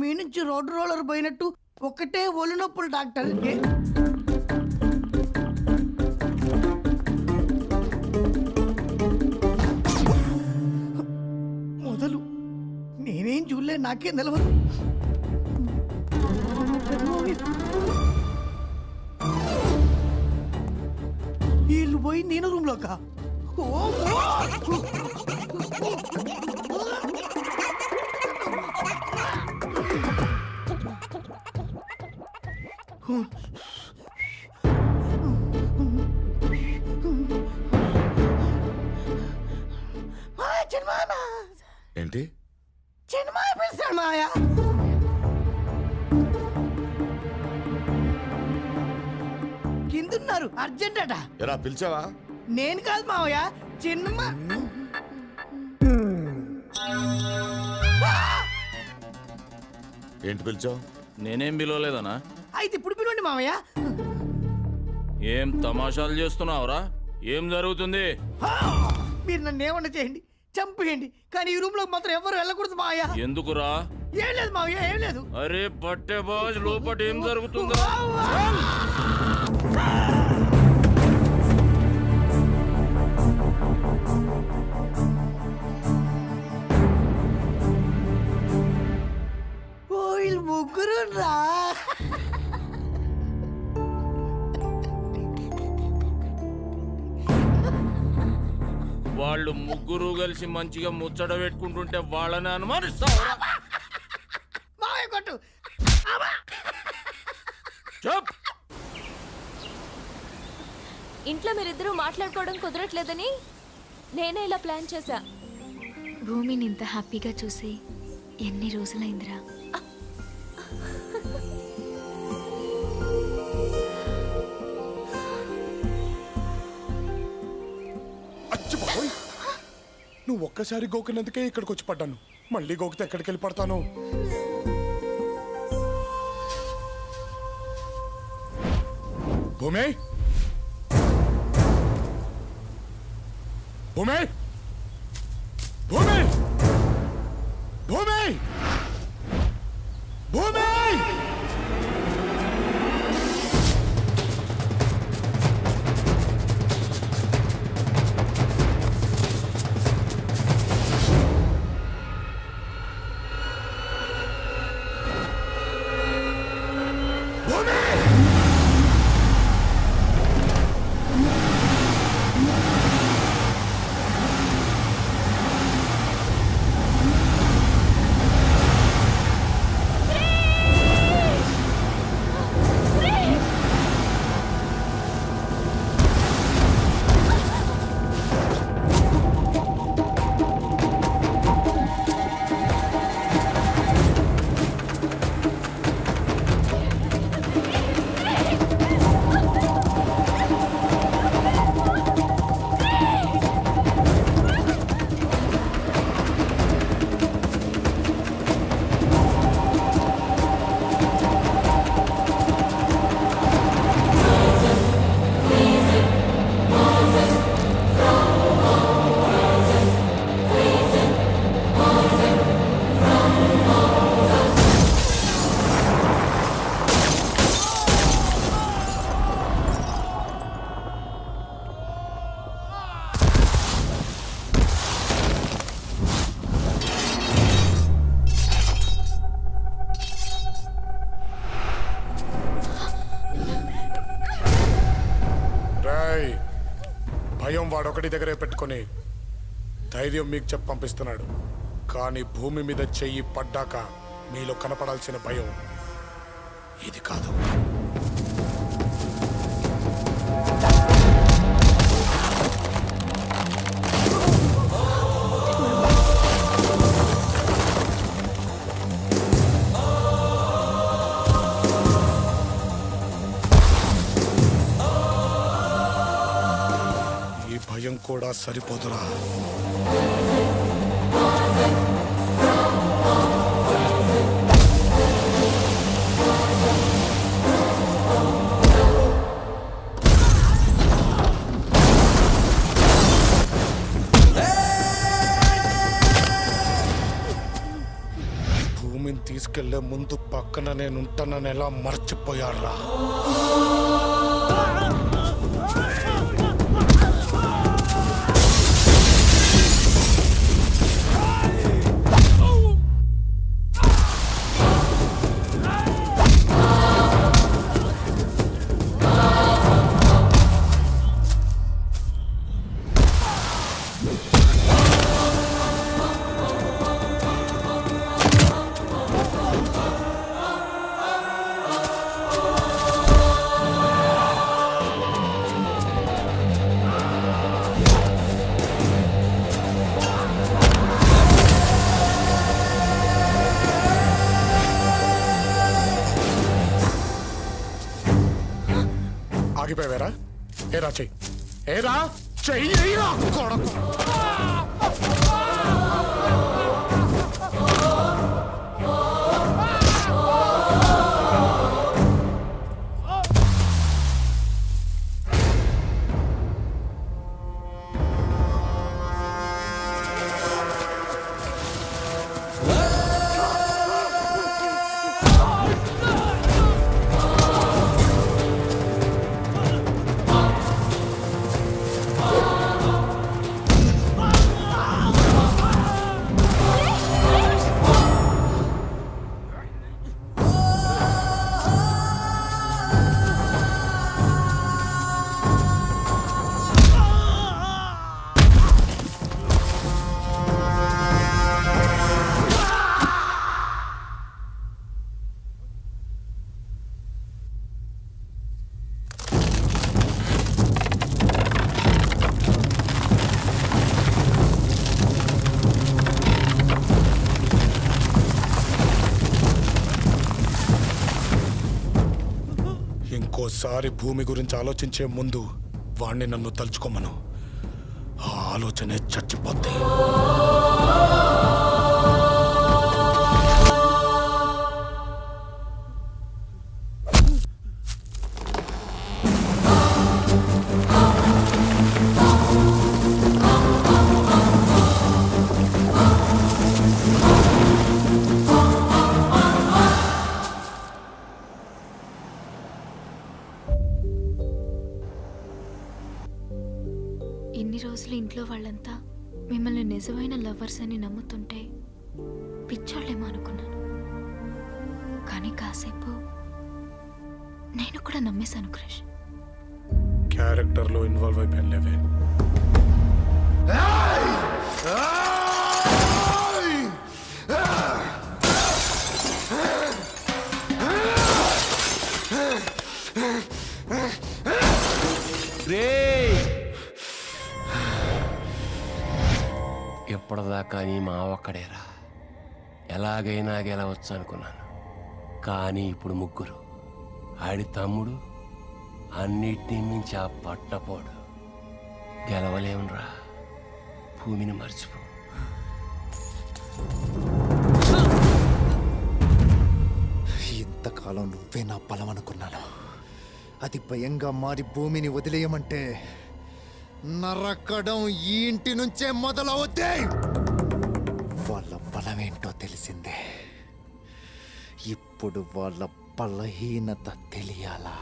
మీ నుంచి road roller పోయినట్టు ఒకటే ఒళ్ళు నొప్పులు డాక్టర్. మొదలు. నేనేం చూడలే నాకేం తెలవదు. వీళ్ళు పోయి నేను రూమ్ లోక చిన్నమామ ఏంటి? చిన్నమాయ పిలుస్తాడు మాయా! కిందున్నారు అర్జెంట్ అట. ఎరా పిలిచావా? నేను కాదు మావయ్య చిన్నమ్మ ఏంటి పిలిచావు? నేనేం పిలవలేదనా అయితే ఇప్పుడు పిలవండి మావయ్య ఏం తమాషాలు చేస్తున్నావురా? ఏం జరుగుతుంది! మీరు నన్ను ఏమన్నా చేయండి చంపేయండి కానీ ఈ రూమ్లో మాత్రం ఎవరు వెళ్ళకూడదు మావయ్య ఎందుకురా? ఏం లేదు మావయ్య ఏం లేదు. అరే పట్టే బాజ్ లోపట ఏం జరుగుతుందా వాళ్ళు ముగ్గురు కలిసి మంచిగా ముచ్చట పెట్టుకుంటుంటే వాళ్ళని అనుమానిస్తావురా మావయ్య కొట్టు. చెప్ ఇంట్లో మీరిద్దరూ మాట్లాడుకోవడం కుదరట్లేదని నేనే ఇలా ప్లాన్ చేశా. భూమిని ఇంత హ్యాపీగా చూసి ఎన్ని రోజులైందిరా? నువ్వు ఒక్కసారి గోకినందుకే ఇక్కడికి వచ్చి పడ్డాను. మళ్ళీ గోకితే ఎక్కడికి వెళ్ళి పడతాను? భూమి! భూమే! భూమే! భూమే! భూమి ఒకటి దగ్గరే పెట్టుకొని ధైర్యం మీకు చెప్పి పంపిస్తున్నాడు. కానీ భూమి మీద చెయ్యి పడ్డాక మీలో కనపడాల్సిన భయం ఇది కాదు. ఈ కూడా సరిపోదురా. భూమిని తీసుకెళ్ళే ముందు పక్కన నేనుంటానని ఎలా మర్చిపోయాడ్రా? ఆగిపోయారా ఏరా చెయ్యి ఏరా చెయ్యి కొడకు. ఇంకోసారి భూమి గురించి ఆలోచించే ముందు వాణ్ణి నన్ను తలుచుకోమను. ఆ ఆలోచనే చచ్చిపోద్ది. నిజమైన లవర్స్ అని నమ్ముతుంటే పిచ్చోళ్ళేమో అనుకున్నాను. కానీ కాసేపు నేను కూడా నమ్మేశాను క్రిష్. క్యారెక్టర్లో ఇన్వాల్వ్ అయిపోయాను లేవే అప్పటిదాకా నీ మా ఒక్కడేరా. ఎలాగైనా గెలవచ్చు అనుకున్నాను. కానీ ఇప్పుడు ముగ్గురు. ఆడి తమ్ముడు అన్నిటినీ మించి ఆ పట్టపోడు. గెలవలేమురా. భూమిని మర్చిపో. ఇంతకాలం నువ్వే నా బలం అనుకున్నాను. అది భయంగా మారి భూమిని వదిలేయమంటే నరకడం ఈ ఇంటి నుంచే మొదలవుతాయి వాళ్ళ బలమేంటో తెలిసిందే. ఇప్పుడు వాళ్ళ బలహీనత తెలియాలా?